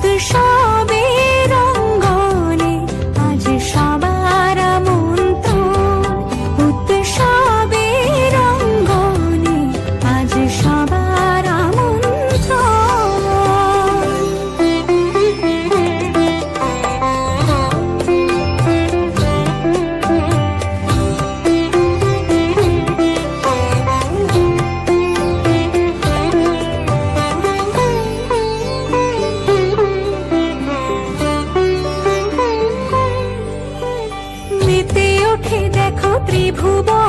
的伤。ভুবন